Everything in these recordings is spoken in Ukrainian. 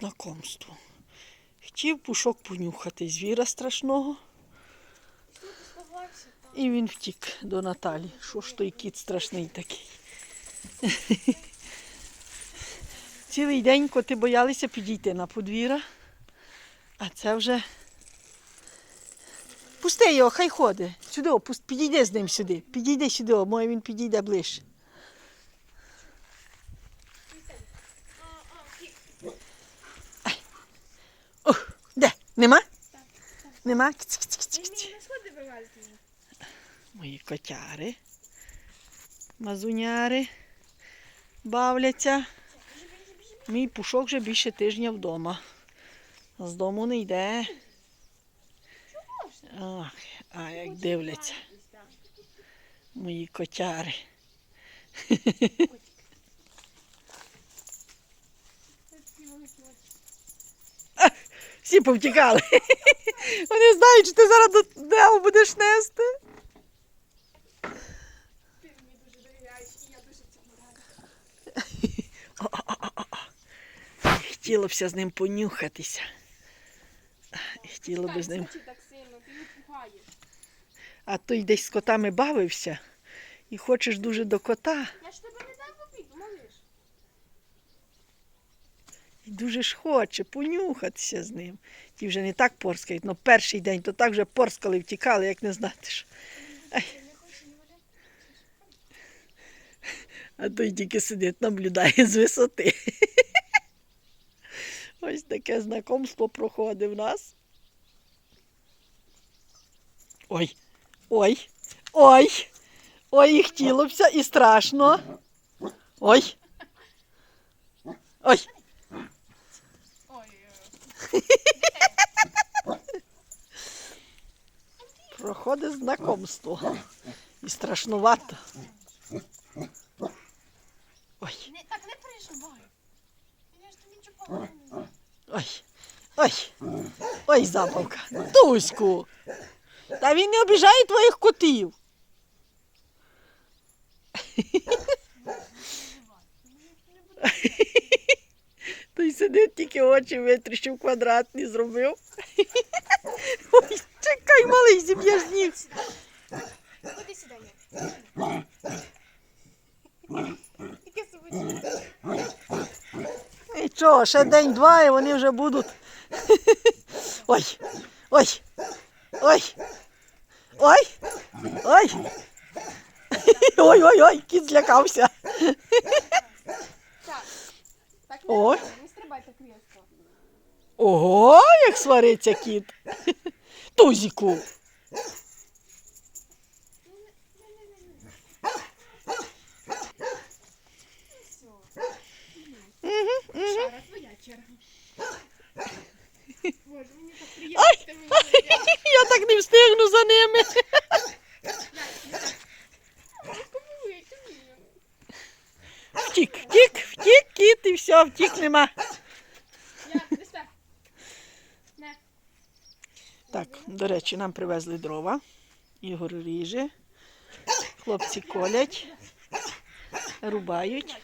знакомству. Хотів пушок понюхати звіра страшного. І він втік до Наталі. Що ж той кіт страшний такий? Цілий день коти боялися підійти на подвір'я, а це вже. Пусти його, хай ходить. Сюди, підійди з ним сюди. Підійди сюди, може він підійде ближче. Ай. Ох, де? Нема? Нема? Мої котяри, мазуняри бавляться. Мій пушок вже більше тижня вдома. З дому не йде. Ах, а як дивляться. Мої котяри. Всі повтікали. Вони знають, що ти зараз до Део будеш нести. Ти мені дуже довіряєш, і я дуже цьому рада. Хотілося б з ним понюхатися. Хотіло б з ним. А той десь з котами бавився і хочеш дуже до кота. Я ж тебе не дам попіду, малиш. І дуже ж хоче понюхатися з ним. Ті вже не так порскають, але перший день то так вже порскали, втікали, як не знати що. А той тільки сидить, наблюдає з висоти. Ось таке знакомство проходить в нас. Ой, ой, ой, ой, і хотілося і страшно. Ой. Ой, Проходить знакомство. І страшнувато. Ой, не, так не переживай. Я ж тобі ой, ой, ой, забавка. Туську. Та він не обіжає твоїх котів. Той сидить, тільки очі витріщив, квадратні зробив. Ой, чекай, малий, зіб'єш ніг. Куди сюди є? Яке ще день-два і вони вже будуть. Ой, ой, ой, ой, ой. Ой, ой, ой, кіт злякався. Так. Так не, Ой. Робай, не так різко. Ого, як свариться кіт. Тузіку. Все. Шара, твоя черга. Боже, мені так приємно, що ти. Я так не встигну за ними. Кому я тобі? Втік, втік, втік, кіт і все, втік нема. Я, Христа. Не. Так, до речі, нам привезли дрова. Ігор ріже. Хлопці колять, рубають.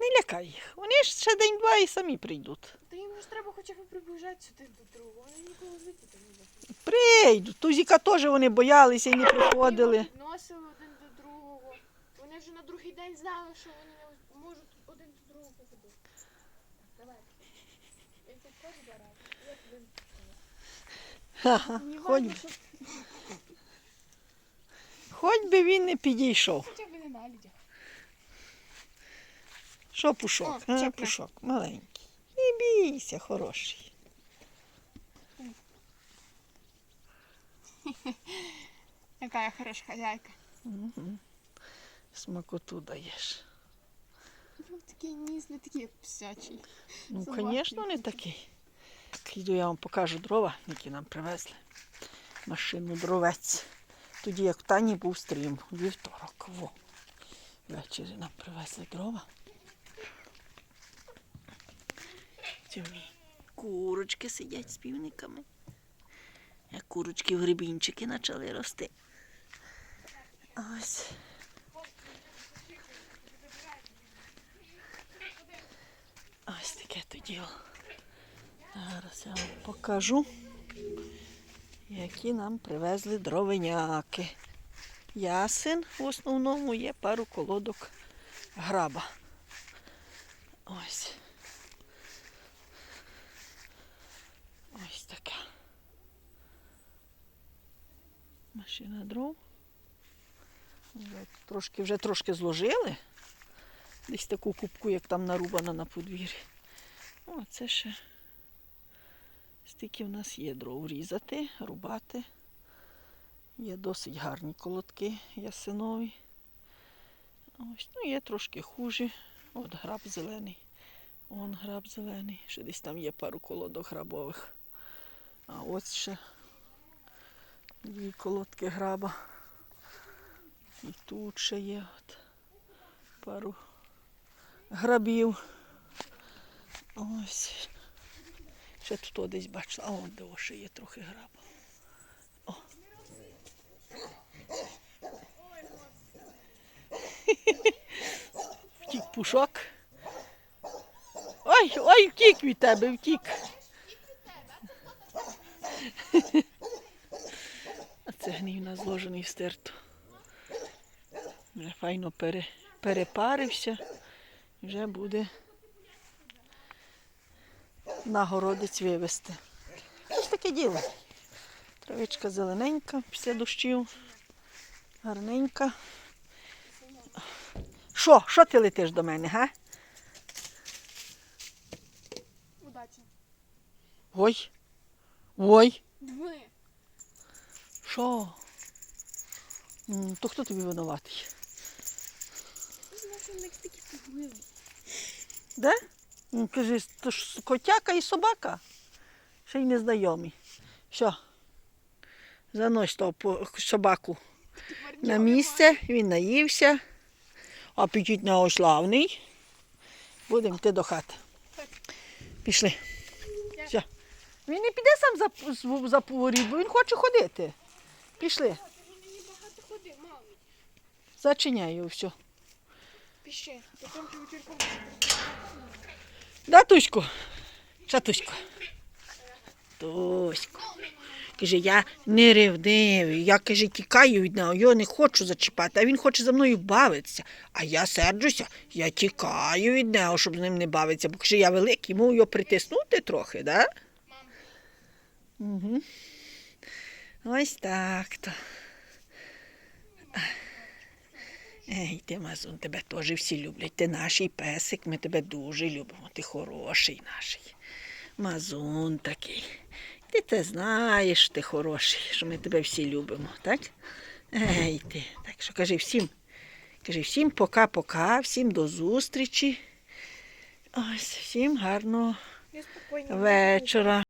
Не лякай їх. Вони ж ще день-два і самі прийдуть. Та їм ж треба хоча б приближати сюди до другого. Вони ніколи звідти там не будуть. Прийдуть. Тузіка теж вони боялися і не приходили. Підносили один до другого. Вони вже на другий день знали, що вони не можуть один до другого походити. Давай. Хоч, би- хоч би він не підійшов. Хоча б не на людях. Що пушок? О, А, пушок, маленький. Не бійся, хороший. Яка я хороша хазяйка. Угу. Смакоту даєш. Ну, такий ніс, не такий як псячий. Ну, звісно, не такий. Так, Йду, я вам покажу дрова, які нам привезли. Машину дровець. Тоді, як в Тані був стрім, вівторок. Во. Ввечері нам привезли дрова. Курочки сидять з півниками. Як курочки в грибінчики почали рости. Ось. Діло. Зараз я вам покажу, які нам привезли дровеняки. Ясен в основному є пару колодок граба. Ось. Ось таке. Машина дров. Трошки, вже трошки зложили. Десь таку кубку, як там нарубана на подвір'ї. О, це ще стільки в нас є дров різати, рубати. Є досить гарні колодки ясинові. Ось, ну, є трошки хужі. От граб зелений. Вон граб зелений. Ще десь там є пару колодок грабових. А ось ще дві колодки граба. І тут ще є от пару грабів. Ось. Ще тут десь бачила. А вон де ще є трохи граба. О. Втік пушок. Ой, ой, втік від тебе, втік. А це гній у нас зложений в стерту. Вже файно пере, перепарився. Вже буде на городець вивезти. Ось таке діло. Травичка зелененька після дощів. Гарненька. Що? Що ти летиш до мене, га? Удачі. Ой. Ой. Дви. Що? То хто тобі винуватий? Знаєш, них такі пугливі. Де? Ну, кажи, то ж котяка і собака. Ще й незнайомі. Що? Занось того собаку на місце, він наївся. Апетит на ославний. Будемо йти до хати. Пішли. Все. Він не піде сам за, за поворіт, бо він хоче ходити. Пішли. Зачиняю все. Піши. Потім ти вечірком. Да, Туську? Що, Туську? Туську. Каже, я не ревнивий, я каже, тікаю від нього, його не хочу зачіпати, а він хоче за мною бавитися. А я серджуся, я тікаю від нього, щоб з ним не бавитися, бо каже, я великий, можу його притиснути трохи, да? Угу. Ось так то. Ей, ти, Мазун, тебе теж всі люблять. Ти наш песик, ми тебе дуже любимо. Ти хороший наш. Мазун такий. Ти це знаєш, ти хороший, що ми тебе всі любимо, так? Ей ти. Так що кажи всім. Кажи всім пока-пока, всім до зустрічі. Ось, всім гарного вечора.